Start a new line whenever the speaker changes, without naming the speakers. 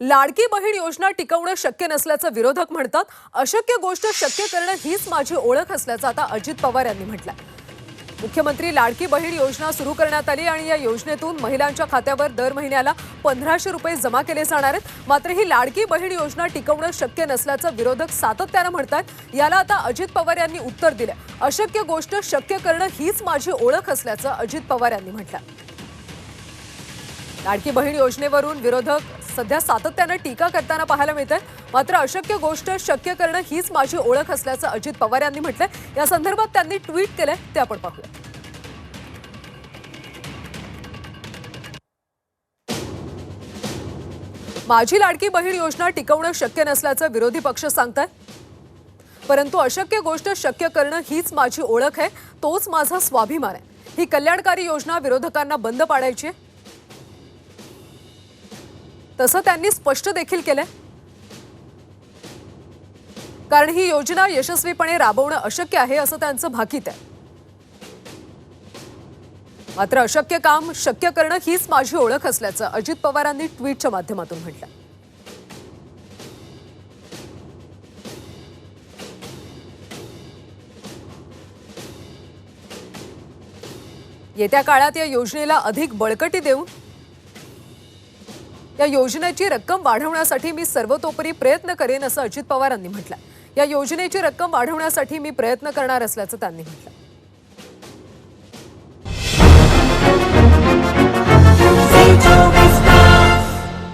लाडकी बहीण योजना टिकवणं शक्य नसल्याचं विरोधक म्हणतात अशक्य गोष्ट शक्य करणं हीच माझी ओळख असल्याचं आता अजित पवार यांनी म्हटलंय. मुख्यमंत्री लाडकी बहीण योजना सुरू करण्यात आली आणि या योजनेतून महिलांच्या खात्यावर दर महिन्याला पंधराशे रुपये जमा केले जाणार आहेत. मात्र ही लाडकी बहीण योजना टिकवणं शक्य नसल्याचं विरोधक सातत्यानं म्हणतात याला आता अजित पवार यांनी उत्तर दिलं अशक्य गोष्ट शक्य करणं हीच माझी ओळख असल्याचं अजित पवार यांनी म्हटलं लाडकी बहीण योजनेवरून विरोधक सध्या सातत्यानं टीका करताना पाहायला मिळत मात्र अशक्य गोष्ट शक्य करणं हीच माझी ओळख असल्याचं अजित पवार यांनी म्हटलंय. या संदर्भात त्यांनी ट्विट केलंय ते आपण पाहूया. माझी लाडकी बहीण योजना टिकवणं शक्य नसल्याचं विरोधी पक्ष सांगताय परंतु अशक्य गोष्ट शक्य करणं हीच माझी ओळख आहे तोच माझा स्वाभिमान आहे. ही कल्याणकारी योजना विरोधकांना बंद पाडायची आहे. तसं त्यांनी स्पष्ट देखील केलंय. कारण ही योजना यशस्वीपणे राबवणं अशक्य आहे असं त्यांचं भाकीत आहे. मात्र अशक्य काम शक्य करणं हीच माझी ओळख असल्याचं अजित पवारांनी ट्विटच्या माध्यमातून म्हटलं येत्या काळात या योजनेला अधिक बळकटी देऊन या योजनेची रक्कम वाढवण्यासाठी मी सर्वतोपरी प्रयत्न करेन असं अजित पवारांनी म्हटलं या योजनेची रक्कम वाढवण्यासाठी मी प्रयत्न करणार असल्याचं त्यांनी म्हटलं